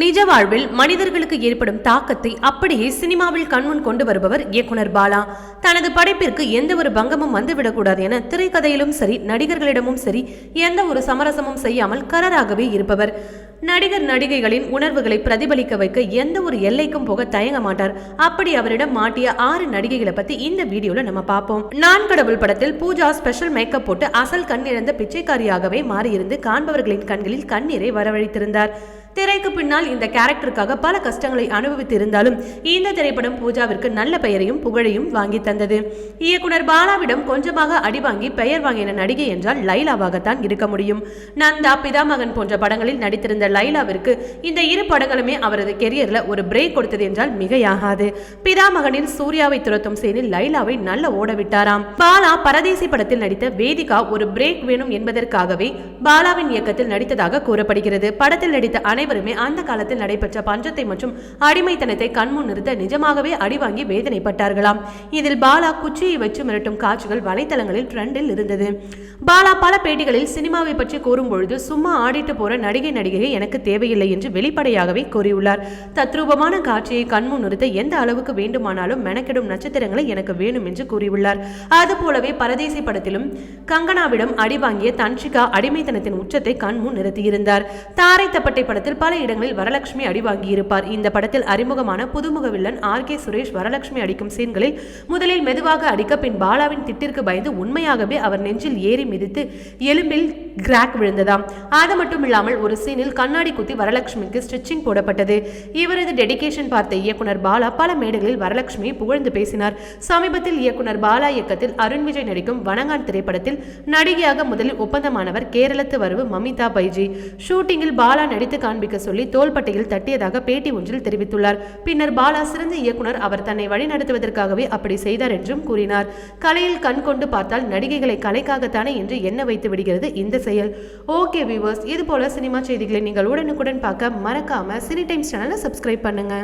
நிஜ வாழ்வில் மனிதர்களுக்கு ஏற்படும் தாக்கத்தை அப்படியே சினிமாவில் கண்முன் கொண்டு வருபவர் இயக்குனர் பாலா. தனது படைப்பிற்கு எந்த ஒரு பங்கமும் வந்துவிடக்கூடாது என திரைக்கதையிலும் சரி நடிகர்களிடமும் சரி எந்த ஒரு சமரசமும் செய்யாமல் கரராகவே இருப்பவர். நடிகர் நடிகைகளின் உணர்வுகளை பிரதிபலிக்க வைக்க எந்த ஒரு எல்லைக்கும் போக தயங்க மாட்டார். அப்படி அவரிடம் மாட்டிய ஆறு நடிகைகளை பத்தி இந்த வீடியோல நம்ம பார்ப்போம் நான் கடவுள் படத்தில் பூஜா ஸ்பெஷல் மேக்கப் போட்டு அசல் கண்ணிழந்த பிச்சைக்காரியாகவே மாறியிருந்து காண்பவர்களின் கண்களில் கண்ணீரை வரவழைத்திருந்தார். திரைக்கு பின்னால் இந்த கேரக்டருக்காக பல கஷ்டங்களை அனுபவித்து இருந்தாலும் இந்த திரைப்படம் பூஜாவிற்கு நல்ல பெயரையும் புகழையும் வாங்கி தந்தது. இயக்குனர் பாலாவிடம் கொஞ்சமாக அடி வாங்கி பெயர் வாங்கின நடிகை என்றால் லைலாவாகத்தான் இருக்க முடியும். நந்தா பிதாமகன் போன்ற படங்களில் நடித்திருந்த லைலாவிற்கு இந்த இரு படங்களுமே அவரது கெரியர்ல ஒரு பிரேக் கொடுத்தது என்றால் மிகையாகாது. பிதாமகனில் சூர்யாவை துரத்தும் சேனில் லைலாவை நல்ல ஓடவிட்டாராம் பாலா பரதேசி படத்தில் நடித்த வேதிகா ஒரு பிரேக் வேணும் என்பதற்காகவே பாலாவின் இயக்கத்தில் நடித்ததாக கூறப்படுகிறது. படத்தில் நடித்த அனை அனைவருமே அந்த காலத்தில் நடைபெற்ற பஞ்சத்தை மற்றும் அடிமைத்தனத்தை கண்முன் நிறுத்த நிஜமாகவே அடிவாங்கி வேதனைப்பட்டார்களாம். இதில் பாலா குச்சியை வச்சு மிரட்டும் காட்சிகள் வலைத்தளங்களில் ட்ரெண்டில் இருந்தது. பாலா பல பேட்டிகளில் சினிமாவை பற்றி கூறும்பொழுது சும்மா ஆடிட்டு போற நடிகை நடிகையை எனக்கு தேவையில்லை என்று வெளிப்படையாகவே கூறியுள்ளார். தத்ரூபமான காட்சியை கண்முன் நிறுத்த எந்த அளவுக்கு வேண்டுமானாலும் மெனக்கெடும் நட்சத்திரங்களை எனக்கு வேணும் என்று கூறியுள்ளார். அதுபோலவே பரதேசி படத்திலும் கங்கனாவிடம் அடிவாங்கிய தன்ஷிகா அடிமைத்தனத்தின் உச்சத்தை கண்முன் நிறுத்தியிருந்தார். தாரை தப்பட்டை படத்தில் பல இடங்களில் வரலட்சுமி அடி வாங்கியிருப்பார் இந்த படத்தில் அறிமுகமான புதுமுக villain R. K. Suresh Varalakshmi அடிக்கும் சீன்களில் முதலில் மெதுவாக அடிக்க பின் பாலாவின் திட்டிற்கு பயந்து உண்மையாகவே அவர் நெஞ்சில் ஏறி மிதித்து எலும்பில் கிராக் விழுந்ததாம். அது மட்டும் இல்லாமல் ஒரு சீனில் கண்ணாடி குத்தி வரலட்சுமிக்கு ஸ்டிச்சிங் போடப்பட்டது. இவரது டெடிகேஷன் பார்த்த இயக்குனர் பாலா பல மேடைகளில் வரலட்சுமியை புகழ்ந்து பேசினார். சமீபத்தில் இயக்குனர் பாலா இயக்கத்தில் அருண் விஜய் நடிக்கும் வணங்கான் திரைப்படத்தில் நடிகையாக முதலில் ஒப்பந்தமானவர் கேரளத்து வரவு மமிதா பைஜி. ஷூட்டிங்கில் பாலா நடித்து காண்பிக்க சொல்லி தோள்பட்டையில் தட்டியதாக பேட்டி ஒன்றில் தெரிவித்துள்ளார். பின்னர் பாலா சிறந்த இயக்குனர் அவர் தன்னை வழிநடத்துவதற்காகவே அப்படி செய்தார் என்றும் கூறினார். கலையில் கண் கொண்டு பார்த்தால் நடிகைகளை கலைக்காகத்தானே என்று எண்ண வைத்து விடுகிறது இந்த செயல். ஓகே வியூவர்ஸ் இது போல சினிமா செய்திகளை நீங்கள் உடனுக்குடன் பார்க்க மறக்காம சினி டைம்ஸ் சேனலை சப்ஸ்கிரைப் பண்ணுங்க.